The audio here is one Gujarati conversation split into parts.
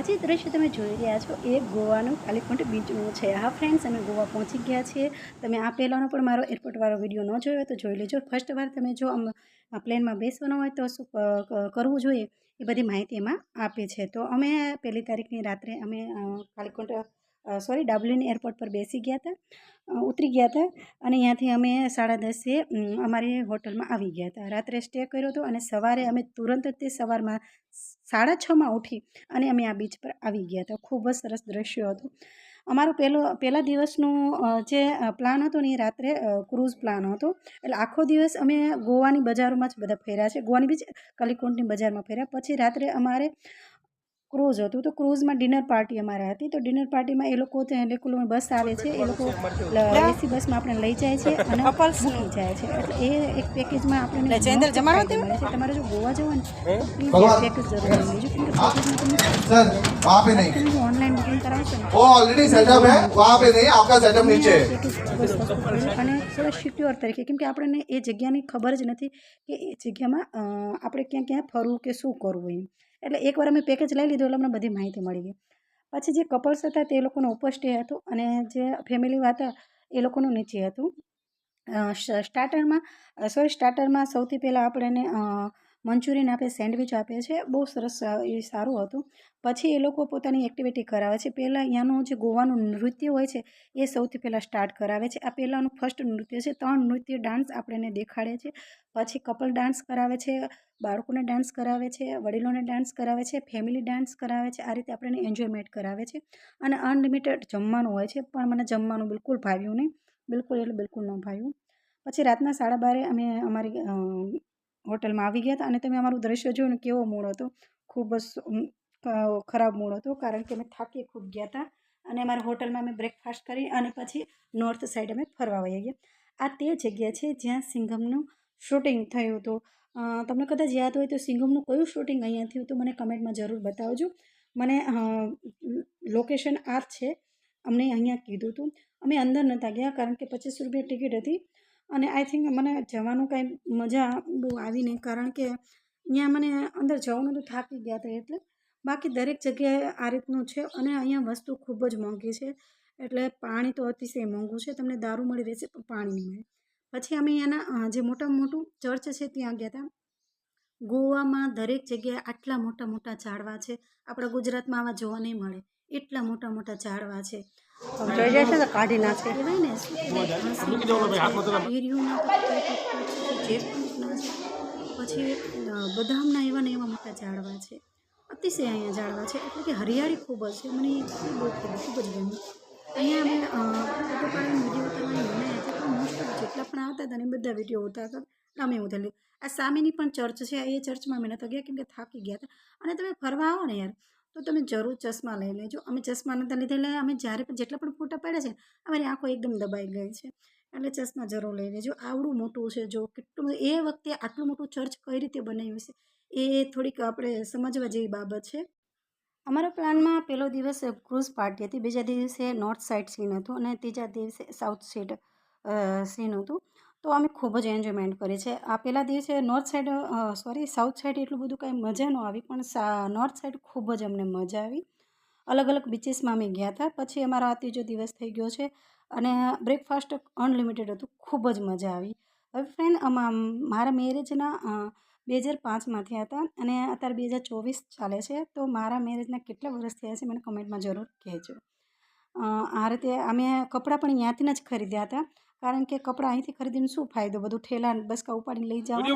આજે દ્રશ્ય તમે જોઈ રહ્યા છો એ ગોવાનું કાલીકુંટ બીચનું છે. હા ફ્રેન્ડ્સ અમે ગોવા પહોંચી ગયા છીએ. તમે આ પહેલાંનો પણ મારો એરપોર્ટવાળો વીડિયો ન જોયો તો જોઈ લેજો. ફર્સ્ટ વાર તમે જો આમ આ પ્લેનમાં બેસવાનો હોય તો શું કરવું જોઈએ એ બધી માહિતી એમાં આપે છે. તો અમે પહેલી તારીખની રાત્રે અમે કાલીકોટ સોરી, ડાબલિન એરપોર્ટ પર બેસી ગયા હતા. ઉતરી ગયા હતા અને ત્યાંથી અમે સાડા દસે અમારી હોટલમાં આવી ગયા હતા. રાત્રે સ્ટે કર્યો હતો અને સવારે અમે તુરંત જ તે સવારમાં સાડા છમાં ઉઠી અને અમે આ બીચ પર આવી ગયા હતા. ખૂબ જ સરસ દ્રશ્યો હતું. અમારો પહેલો પહેલા દિવસનું જે પ્લાન હતો ને એ રાત્રે ક્રૂઝ પ્લાન હતો. એટલે આખો દિવસ અમે ગોવાની બજારોમાં જ બધા ફેર્યા છે. ગોવાની બીચ, કલિકોટની બજારમાં ફર્યા. પછી રાત્રે અમારે ક્રૂઝ હતું. તો ક્રૂઝમાં ડિનર પાર્ટી અમારે હતી. તો ડિનર પાર્ટીમાં એ લોકો રેગ્યુલર બસ આવે છે. એ લોકો એસી બસમાં આપણે લઈ જાય છે અને મૂકી જાય છે. એ એક પેકેજમાં આપણને મળે છે. તમારે જો ગોવા જવું ને પેકેજ પેકેજમાં તમે ઓનલાઈન બુકિંગ કરાવશો ને. અને થોડા સિક્યોર તરીકે. કેમકે આપણને એ જગ્યાની ખબર જ નથી કે એ જગ્યામાં આપણે ક્યાં ક્યાં ફરવું કે શું કરવું એમ. એટલે એકવાર અમે પેકેજ લઈ લીધું એટલે અમને બધી માહિતી મળી ગઈ. પછી જે કપલ્સ હતા તે લોકોનો ઉપર સ્ટે હતો અને જે ફેમિલી હતા એ લોકોનું નીચે હતું. સ્ટાર્ટરમાં સોરી સ્ટાર્ટરમાં સૌથી પહેલાં આપણે અ, મંચુરિયન આપે સેન્ડવિચ આપે છે બહુ સરસ એ સારું હતું. પછી એ લોકો પોતાની એક્ટિવિટી કરાવે છે. પહેલાં અહીંયાનું જે ગોવાનું નૃત્ય હોય છે, એ સૌથી પહેલાં સ્ટાર્ટ કરાવે છે. આ પહેલાંનું ફર્સ્ટ નૃત્ય છે. ત્રણ નૃત્ય ડાન્સ આપણને દેખાડે છે. પછી કપલ ડાન્સ કરાવે છે, બાળકોને ડાન્સ કરાવે છે, વડીલોને ડાન્સ કરાવે છે, ફેમિલી ડાન્સ કરાવે છે. આ રીતે આપણને એન્જોયમેન્ટ કરાવે છે. અને અનલિમિટેડ જમવાનું હોય છે. પણ મને જમવાનું બિલકુલ ભાવ્યું નહીં. બિલકુલ એટલે બિલકુલ ન ભાવ્યું. પછી રાતના સાડા બારે અમે અમારી હોટલમાં આવી ગયા હતા અને તમે અમારું દ્રશ્ય જોયું ને કેવો મૂળ હતો? ખૂબ જ ખરાબ મૂળ હતો કારણ કે અમે થાકી ખૂબ ગયા હતા અને અમારા હોટલમાં અમે બ્રેકફાસ્ટ કરી અને પછી નોર્થ સાઈડ અમે ફરવા વહી ગયા. આ તે જગ્યા છે જ્યાં સિંઘમનું શૂટિંગ થયું હતું. તમને કદાચ યાદ હોય તો સિંઘમનું કયું શૂટિંગ અહીંયા થયું હતું મને કમેન્ટમાં જરૂર બતાવજો. મને લોકેશન આ છે અમને અહીંયા કીધું હતું. અમે અંદર નહોતા ગયા કારણ કે પચીસ રૂપિયા ટિકિટ હતી અને આઈ થિંક મને જવાનું કાંઈ મજા બહુ આવી નહીં, કારણ કે અહીંયા મને અંદર જવાનું તો થાકી ગયા હતા એટલે બાકી દરેક જગ્યાએ આ રીતનું છે અને અહીંયા વસ્તુ ખૂબ જ મોંઘી છે. એટલે પાણી તો અતિશય મોંઘું છે, તમને દારૂ મળી રહેશે પણ પાણી નહીં મળે. પછી અમે અહીંયાના જે મોટા મોટું ચર્ચ છે ત્યાં ગયા હતા. ગોવામાં દરેક જગ્યાએ આટલા મોટા મોટા ઝાડવા છે. આપણા ગુજરાતમાં આવા જોવા નહીં મળે. એટલા મોટા મોટા ઝાડવા છે. પછી બદામના એવા ને એવા મોટા ઝાડવા છે અતિશય અહીંયા ઝાડવા છે એટલે કે હરિયાળી ખૂબ જ છે મને બહુ ખૂબ ખૂબ જ ગમ્યું અહીંયા અમે ફોટો પાડીને વીડિયો ઉતારવાની મનાઈ હતી પણ મોસ્ટ જેટલા પણ આવતા હતા ને બધા વીડિયો ઉતારતા હતા અમે ઉતાર્યું આ સામેની પણ ચર્ચ છે એ ચર્ચમાં અમે નહોતા ગયા કેમ કે થાકી ગયા હતા અને તમે ફરવા આવો ને યાર તો તમે જરૂર ચશ્મા લઈ લેજો. અમે ચશ્મા નહોતા લીધેલા અમે જ્યારે પણ જેટલા પણ ફોટા પાડ્યા છે, અમારી આંખો એકદમ દબાઈ ગઈ છે. એટલે ચશ્મા જરૂર લઈ લેજો. આવડું મોટું છે જો, કેટલું એ વખતે આટલું મોટું ચર્ચ કઈ રીતે બનાવ્યું છે, એ થોડીક આપણે સમજવા જેવી બાબત છે. અમારા પ્લાનમાં પહેલો દિવસ ક્રૂઝ પાર્ટી હતી, બીજા દિવસે નોર્થ સાઇડ સીન હતું અને ત્રીજા દિવસે સાઉથ સાઇડ સીન હતું. તો અમે ખૂબ જ એન્જોયમેન્ટ કરી છે. આ પહેલા દિવસે north side sorry south side એટલું બધું કાંઈ મજા ન આવી, પણ નોર્થ સાઇડ ખૂબ જ અમને મજા આવી. અલગ અલગ બીચીસમાં અમે ગયા હતા. પછી અમારા આ ત્રીજો દિવસ થઈ ગયો છે અને બ્રેકફાસ્ટ અનલિમિટેડ હતું. ખૂબ જ મજા આવી. હવે ફ્રેન્ડ મારા મેરેજના બે હજાર પાંચમાં થયા હતા અને અત્યારે બે હજાર ચોવીસ ચાલે છે. તો મારા મેરેજના કેટલા વર્ષ થયા છે મને કમેન્ટમાં જરૂર કહેજો. આ રીતે અમે કપડાં પણ ત્યાંથી જ ખરીદ્યા હતા. કારણ કે કપડાં અહીંથી ખરીદીને શું ફાયદો? બધું ઠેલા બસકા ઉપાડીને લઈ જવાનું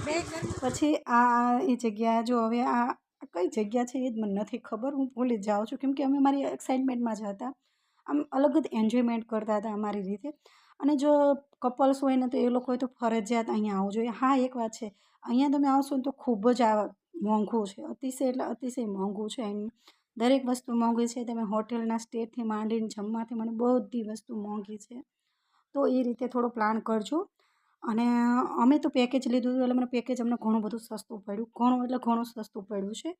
પછી આ એ જગ્યા જો હવે આ કઈ જગ્યા છે એ જ મને નથી ખબર. હું ભૂલી જ જાઉં છું. કેમકે અમે મારી એક્સાઇટમેન્ટમાં જ હતા. આમ અલગ જ એન્જોયમેન્ટ કરતા હતા અમારી રીતે. અને જો કપલ્સ હોય ને તો એ લોકો તો ફરજિયાત અહીંયા આવવું જોઈએ. હા એક વાત છે. અહીંયા તમે આવશો ને તો ખૂબ જ આ મોંઘું છે. અતિશય એટલે અતિશય મોંઘું છે એની દરેક વસ્તુ મોંઘી છે, તમે હોટેલના સ્ટેથી માંડીને જમવાથી મને બધી વસ્તુ મોંઘી છે. તો એ રીતે થોડો પ્લાન કરજો. અને અમે તો પેકેજ લીધું હતું એટલે મને પેકેજ અમને ઘણું બધું સસ્તું પડ્યું. ઘણું એટલે ઘણું સસ્તું પડ્યું છે.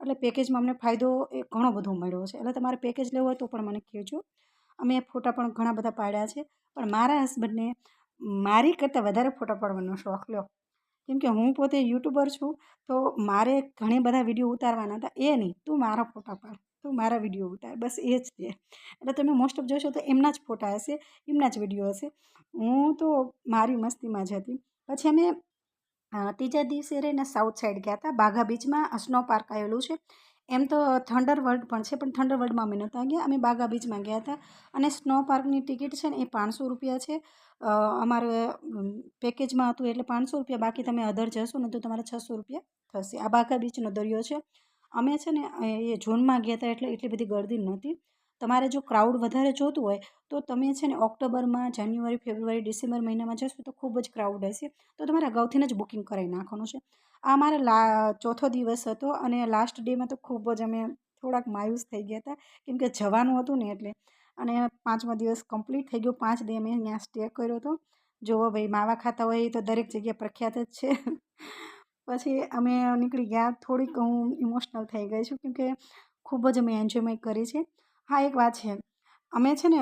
એટલે પેકેજમાં અમને ફાયદો એ ઘણો બધો મળ્યો છે. એટલે તમારે પેકેજ લેવું હોય તો પણ મને કહેજો. અમે ફોટા પણ ઘણા બધા પાડ્યા છે. પણ મારા હસબન્ડને મારી કરતાં વધારે ફોટા પાડવાનો શોખ લ્યો કેમ કે હું પોતે યુટ્યુબર છું, તો મારે ઘણી બધા વીડિયો ઉતારવાના હતા. એ નહીં, તું મારા ફોટા પાડ, તું મારા વીડિયો ઉતાર, બસ એ જ છે. એટલે તમે મોસ્ટ ઓફ જોશો તો એમના જ ફોટા હશે, એમના જ વીડિયો હશે. હું તો મારી મસ્તીમાં જ હતી. પછી અમે ત્રીજા દિવસે રહીને સાઉથ સાઈડ ગયા હતા. બાઘા બીચમાં સ્નો પાર્ક આવેલું છે. એમ તો થંડર વર્લ્ડ પણ છે, પણ થંડર વર્લ્ડમાં અમે નહોતા ગયા. અમે બાગા બીચમાં ગયા હતા અને સ્નો પાર્કની ટિકિટ છે ને એ પાંચસો રૂપિયા છે. અમારે પેકેજમાં હતું એટલે પાંચસો રૂપિયા, બાકી તમે અધર જશો ને તો તમારે છસો રૂપિયા થશે. આ બાગા બીચનો દરિયો છે. અમે છે ને, એ જૂનમાં ગયા હતા એટલે એટલી બધી ગર્દી નહોતી. તમારે જો ક્રાઉડ વધારે જોતું હોય, તો તમે છે ને ઓક્ટોબરમાં જાન્યુઆરી ફેબ્રુઆરી ડિસેમ્બર મહિનામાં જશો તો ખૂબ જ ક્રાઉડ હશે. તો તમારે અગાઉથી જ બુકિંગ કરાવી નાખવાનું છે. આ મારા લા, ચોથો દિવસ હતો અને લાસ્ટ ડેમાં તો ખૂબ જ અમે થોડાક માયુસ થઈ ગયા હતા. કેમ કે જવાનું હતું ને એટલે. અને પાંચમો દિવસ કમ્પ્લીટ થઈ ગયો. પાંચ ડે અમે ત્યાં સ્ટે કર્યો હતો. જુઓ ભાઈ, માવા ખાતા હોય એ તો દરેક જગ્યાએ પ્રખ્યાત જ છે. પછી અમે નીકળી ગયા. થોડીક હું ઇમોશનલ થઈ ગઈ છું કેમકે ખૂબ જ અમે એન્જોયમેન્ટ કરી છે. હા, એક વાત છે. અમે છે ને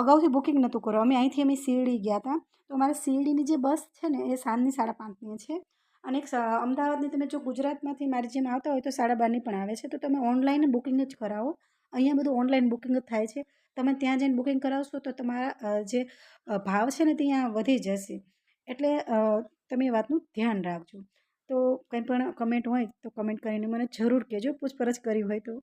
અગાઉથી બુકિંગ નહોતું કર્યું. અમે અહીંથી અમે શિરડી ગયા હતા. તો અમારે શિરડીની જે બસ છે ને, એ સાંજની સાડા પાંચની છે. અને એક અમદાવાદની તમે જો ગુજરાતમાંથી મારી જેમ આવતા હોય તો સાડા બારની પણ આવે છે. તો તમે ઓનલાઈન બુકિંગ જ કરાવો. અહીંયા બધું ઓનલાઈન બુકિંગ જ થાય છે. તમે ત્યાં જઈને બુકિંગ કરાવશો તો તમારા જે ભાવ છે ને ત્યાં વધી જશે. એટલે તમે એ વાતનું ધ્યાન રાખજો. તો કંઈ પણ કમેન્ટ હોય તો કમેન્ટ કરીને મને જરૂર કહેજો. પૂછપરછ કરી હોય તો.